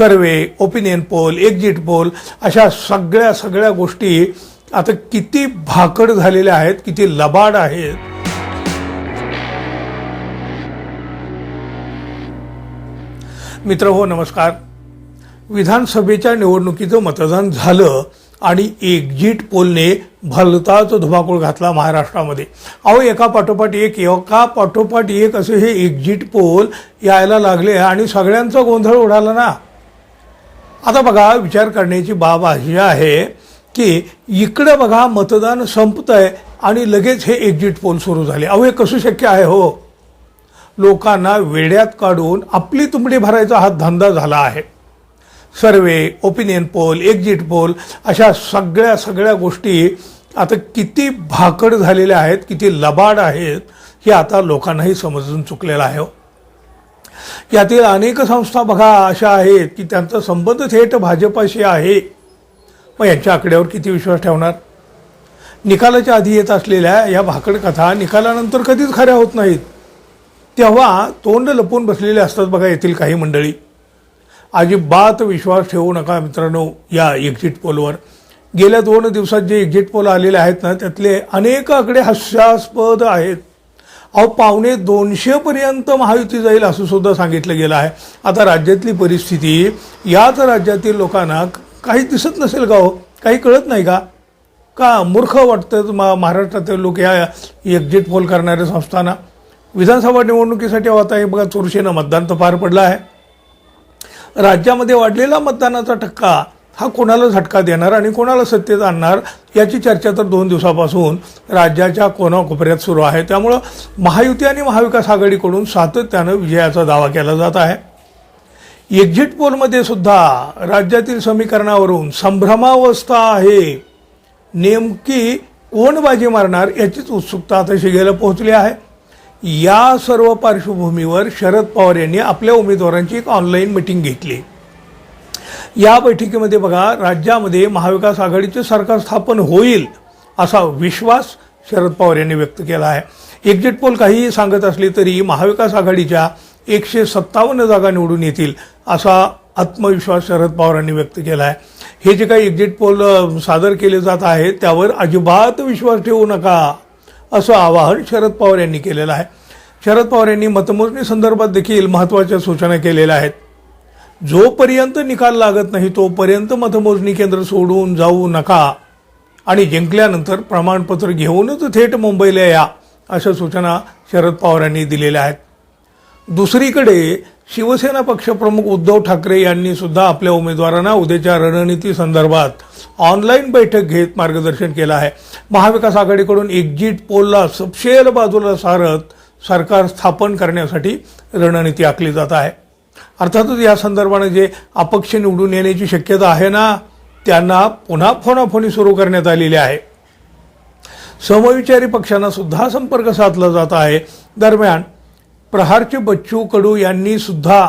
Survey opinion poll exit poll अशा सगळ्या सगळ्या गोष्टी आता किती भाकड झालेल्या आहेत किती लबाड आहेत. मित्र हो नमस्कार. विधानसभेच्या निवडणुकीचं मतदान झालं आणि एक्झिट पोलने भलताच धुमाकूळ घातला महाराष्ट्रामध्ये. अहो एका पाठोपाठ एक एका पाठोपाठ एक असे हे एक्झिट पोल यायला लागले आणि सगळ्यांचा गोंधळ उडाला ना. आता बघा विचार करण्याची बाब अशी आहे की इकडं बघा मतदान संपतंय आणि लगेच हे एक्झिट पोल सुरू झाले. अहो हे कसं शक्य आहे हो? लोकांना वेड्यात काढून आपली तुंबडी भरायचा हा धंदा झाला आहे. Survey opinion poll exit poll अशा सगळ्या सगळ्या गोष्टी आता किती भाकड झालेल्या आहेत किती लबाड आहेत हे आता लोकांनाही समजून चुकलेलं आहे हो. यातील अनेक संस्था बघा अशा आहेत की त्यांचा संबंध थेट भाजपाशी आहे. मग यांच्या आकड्यावर किती विश्वास ठेवणार? निकालाच्या आधी येत असलेल्या या भाकड कथा निकालानंतर कधीच खऱ्या होत नाहीत. तेव्हा तोंड लपून बसलेले असतात बघा येथील काही मंडळी. अजिबात विश्वास ठेवू नका मित्रांनो या एक्झिट पोलवर गेल्या दोन दिवसात जे एक्झिट पोल आलेले आहेत ना त्यातले अनेक आकडे हास्यास्पद आहेत. अहो पावणे दोनशेपर्यंत महायुती जाईल असं सुद्धा सांगितलं गेलं आहे. आता राज्यातली परिस्थिती याच राज्यातील लोकांना काही दिसत नसेल का हो? काही कळत नाही का? का मूर्ख वाटतं मा महाराष्ट्रातील लोक या एक्झिट पोल करणाऱ्या संस्थांना? विधानसभा निवडणुकीसाठी आता हे बघा चुरशीनं मतदान तर पार पडलं आहे. राज्यामध्ये वाढलेला मतदानाचा टक्का हा कोणाला झटका देणार आणि कोणाला सत्तेत आणणार याची चर्चा तर दोन दिवसापासून राज्याच्या कोनाकोपऱ्यात सुरू आहे. त्यामुळं महायुती आणि महाविकास आघाडीकडून सातत्यानं विजयाचा दावा केला जात आहे. एक्झिट पोलमध्ये सुद्धा राज्यातील समीकरणावरून संभ्रमावस्था आहे. नेमकी कोण बाजी मारणार याचीच उत्सुकता आता शिगेला पोहोचली आहे. या सर्व पार्श्वभूमीवर शरद पवार यांनी आपल्या उमेदवारांची एक ऑनलाईन मिटिंग घेतली. या बैठकीमध्ये बघा राज्यामध्ये महाविकास आघाडीचे सरकार स्थापन होईल असा विश्वास शरद पवार यांनी व्यक्त केला आहे. एक्झिट पोल काहीही सांगत असले तरी महाविकास आघाडीच्या एकशे सत्तावन्न जागा निवडून येतील असा आत्मविश्वास शरद पवारांनी व्यक्त केला आहे. हे जे काही एक्झिट पोल सादर केले जात आहेत त्यावर अजिबात विश्वास ठेवू नका असं आवाहन शरद पवार यांनी केलेलं आहे. शरद पवार यांनी मतमोजणी संदर्भात देखील महत्त्वाच्या सूचना केलेल्या आहेत. जोपर्यंत निकाल लागत नाही तोपर्यंत मतमोजणी केंद्र सोडून जाऊ नका. आणि जिंकल्यानंतर प्रमाणपत्र घेऊनच थेट मुंबईला या अशा सूचना शरद पवार यांनी दिलेल्या आहेत. दुसरीकडे शिवसेना पक्षप्रमुख उद्धव ठाकरे यांनी सुद्धा आपल्या उमेदवारांना उद्याच्या रणनीती संदर्भात ऑनलाईन बैठक घेत मार्गदर्शन केलं आहे. महाविकास आघाडीकडून एक्झिट पोलला सपशेल बाजूला सारत सरकार स्थापन करण्यासाठी रणनीती आखली जात आहे. अर्थातच या संदर्भाने जे अपक्ष निवडून येण्याची शक्यता आहे ना त्यांना पुन्हा फोनाफोनी सुरू करण्यात आलेली आहे. समविचारी पक्षांना सुद्धा संपर्क साधला जात आहे. दरम्यान प्रहारचे बच्चू कडू यांनी सुद्धा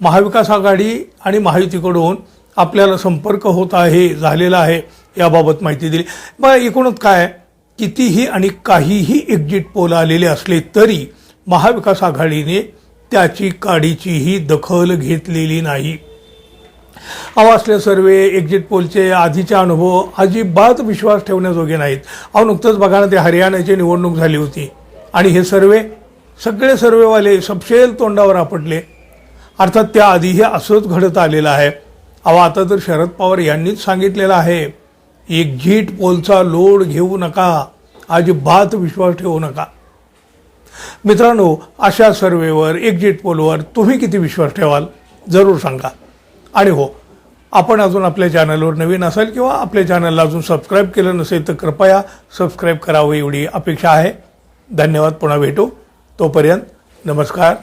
महाविकास आघाडी आणि महायुतीकडून आपल्याला संपर्क होत आहे झालेला आहे याबाबत माहिती दिली. मग एकूणच काय कितीही आणि काहीही एक्झिट पोल आलेले असले तरी महाविकास आघाडीने त्याची काडीचीही दखल घेतलेली नाही. अहो असले सर्वे एक्झिट पोलचे आधीचे अनुभव अजिबात विश्वास ठेवण्याजोगे नाहीत. अहो नुकतंच बघा ना ते हरियाणाची निवडणूक झाली होती. आणि हे सर्वे सगळे सर्वेवाले सपशेल तोंडावर आपटले. अर्थात त्याआधीही असंच घडत आलेलं आहे. अहो आता तर शरद पवार यांनीच सांगितलेलं आहे एक्झिट पोलचा लोड घेऊ नका. अजिबात विश्वास ठेवू नका. मित्रांनो अशा सर्वेवर एक्झिट पोलवर तुम्ही किती विश्वास ठेवाल जरूर सांगा. आणि हो आपण अजून आपल्या चॅनलवर नवीन असाल किंवा आपल्या चॅनलला अजून सबस्क्राईब केलं नसेल तर कृपया सबस्क्राईब करावं एवढी अपेक्षा आहे. धन्यवाद पुन्हा भेटू. तोपर्यंत नमस्कार.